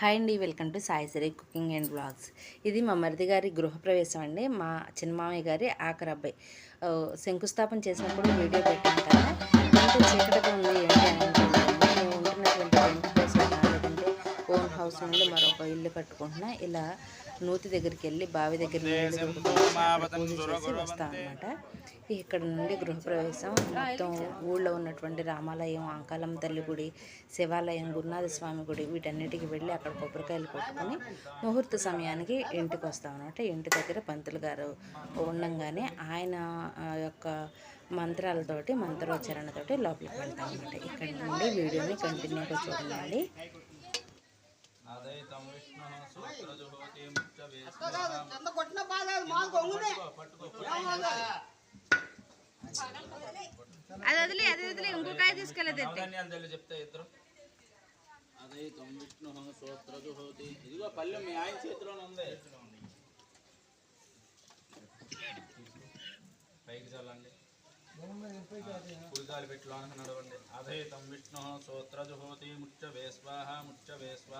Hi అండి welcome to Saisri cooking and blogs ఇది మా మరిది గారి గృహప్రవేశం అండి మా చిన్నమామయ్య గారి ఆఖరి అబ్బాయి. శంకుస్థాపన చేసినప్పుడు వీడియో పెట్టాను కదా ఎంత చీకటిగా ఉంది ఏంటి మేము ఉంటున్నటువంటి రెంట్ ప్లేస్ లేదంటే ఓన్ హౌస్ నుండి మరొక ఇల్లు కట్టుకుంటున్నా. ఇలా నూతి దగ్గరికి వెళ్ళి బావి దగ్గర చేసి వస్తాం అనమాట ఇక్కడ నుండి గృహప్రవేశం. మొత్తం ఊళ్ళో ఉన్నటువంటి రామాలయం అంకాలమ్మ తల్లి గుడి శివాలయం గురునాథ స్వామి గుడి వీటన్నిటికి వెళ్ళి అక్కడ కొబ్బరికాయలు కొట్టుకుని ముహూర్త సమయానికి ఇంటికి వస్తాం అనమాట ఇంటి దగ్గర పంతులు గారు ఉండంగానే ఆయన యొక్క మంత్రాలతోటి మంత్రోచ్చారణతోటి లోపలికి వెళ్తాం అనమాట ఇక్కడ నుండి వీడియోని కంటిన్యూగా చూడండి. కొట్టిన బాధ మాకు అది వదిలే అది వదిలే ఇంకొక తీసుకెళ్ళదు నవధాన్యాలు తెలియ విష్ణు సూత్రజుహోతి ఇదిగో పల్లె మీ ఆయన చేతిలోనే ఉంది పైకి చల్లండి పులిగాలి పెట్టి నడవండి. అధైతం విష్ణు సోత్రజు హోతి ముచ్చ ముచ్చవే ముచ్చ ప్రాణ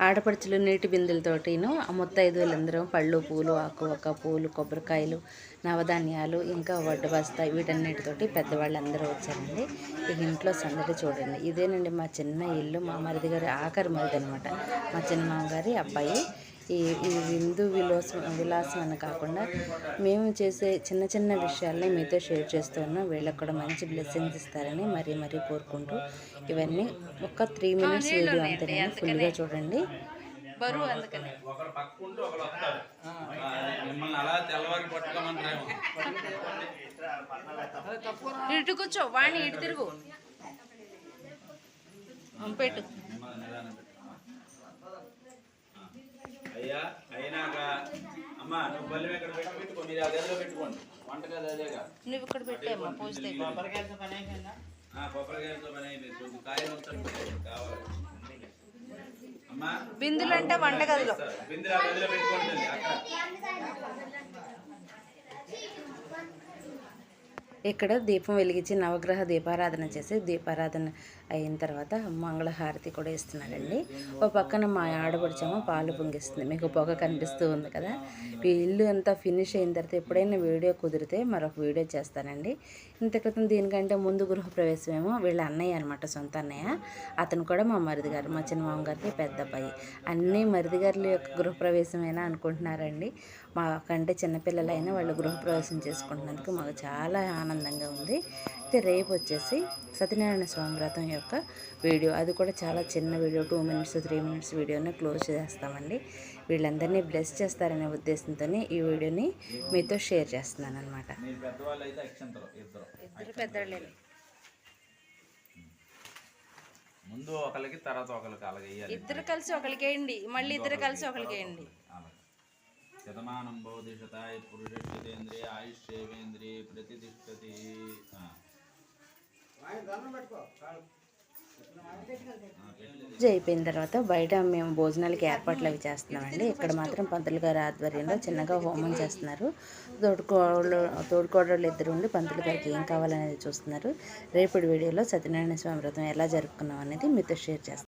ఆడపడుచులు నీటి బిందులతోటిను ఆ ముత్తైదువులందరూ పళ్ళు పూలు ఆకు ఒక పూలు కొబ్బరికాయలు నవధాన్యాలు ఇంకా వడ్డు బస్తా వీటన్నిటితోటి పెద్దవాళ్ళందరూ వచ్చారండి. ఈ ఇంట్లో సందడి చూడండి. ఇదేనండి మా చిన్న ఇల్లు మా మరిది గారి ఆఖరి మరిది అనమాట మా చిన్న మామగారి అబ్బాయి ఈ ఈ విందు విలాసం విలాసం అని కాకుండా మేము చేసే చిన్న చిన్న విషయాల్ని మీతో షేర్ చేస్తూ ఉన్నాం వీళ్ళకి కూడా మంచి బ్లెస్సింగ్స్ ఇస్తారని మరీ మరీ కోరుకుంటూ ఇవన్నీ ఒక త్రీ మినిట్స్ వీడియో అంతేనండి. ఫుల్గా చూడండి. బరువు అందుకని. ఒకరు పక్కుంటూ ఒకరు వస్తారు. మిమ్మల్ని అలా తెల్లవారి పట్టుకోమంటారేమో. ఇటు కూర్చో వాణి ఇటు తిరుగు. పెట్టు. అయ్యా అయినాక అమ్మా నువ్వు బల్లి ఎక్కడ పెట్టి? పెట్టుకో మీరు ఆ గదిలో పెట్టుకోండి. వంటగది అదేగా నువ్వు ఇక్కడ పెట్టేమ్మా పోస్తే ఆ, కొబ్బరికాయలతో పని అయిపోయింది. కొద్ది కాయలు ఉంచాలి కావాలి. అమ్మా. బిందులు అంటే వంటగదిలో. బిందులు ఆ గదిలో పెట్టుకోండి. అక్కడ ఇక్కడ దీపం వెలిగించి నవగ్రహ దీపారాధన చేసి దీపారాధన అయిన తర్వాత మంగళహారతి కూడా ఇస్తున్నారండి. ఓ పక్కన మా ఆడపడిచేమో పాలు పొంగిస్తుంది. మీకు పొగ కనిపిస్తూ ఉంది కదా. ఇల్లు అంతా ఫినిష్ అయిన తర్వాత ఎప్పుడైనా వీడియో కుదిరితే మరొక వీడియో చేస్తానండి. ఇంత క్రితం దీనికంటే ముందు గృహప్రవేశం ఏమో వీళ్ళ అన్నయ్య అనమాట సొంత అన్నయ్య. అతను కూడా మా మరిది గారు మా చిన్న మామ గారికి పెద్ద అబ్బాయి. అన్నీ మరిది గారుల యొక్క గృహప్రవేశమేనా అనుకుంటున్నారండి. మా కంటే చిన్నపిల్లలైనా వాళ్ళు గృహప్రవేశం చేసుకుంటున్నందుకు మాకు చాలా ఆనందంగా ఉంది. అయితే రేపు వచ్చేసి సత్యనారాయణ స్వామి వ్రతం యొక్క వీడియో. అది కూడా చాలా చిన్న video two minutes three minutes వీడియోని క్లోజ్ చేస్తామండి. వీళ్ళందరినీ బ్లెస్ చేస్తారనే ఉద్దేశంతో ఈ వీడియోని మీతో షేర్ చేస్తున్నాను అనమాట ఇద్దరు పెద్దవాళ్ళే ముందు ఒకరికి తర్వాత ఒకరికి అలాగే ఇద్దరు కలిసి ఒకరికి వేయండి. మళ్ళీ ఇద్దరు కలిసి ఒకరికి వేయండి. అలాగే. శతమానం బౌధిషతాయ పురుషేంద్రియ ఆయుష్యేంద్రియ ప్రతిష్టతి. పూజ అయిపోయిన తర్వాత బయట మేము భోజనాలకి ఏర్పాట్లు అవి చేస్తున్నామండి. ఇక్కడ మాత్రం పంతులు గారి ఆధ్వర్యంలో చిన్నగా హోమం చేస్తున్నారు. తోడుకోడలు తోడుకోడళ్ళు ఇద్దరు ఉండి పంతులు గారికి ఏం కావాలనేది చూస్తున్నారు. రేపటి వీడియోలో సత్యనారాయణ స్వామి వ్రతం ఎలా జరుపుకున్నాం అనేది మీతో షేర్ చేస్తాను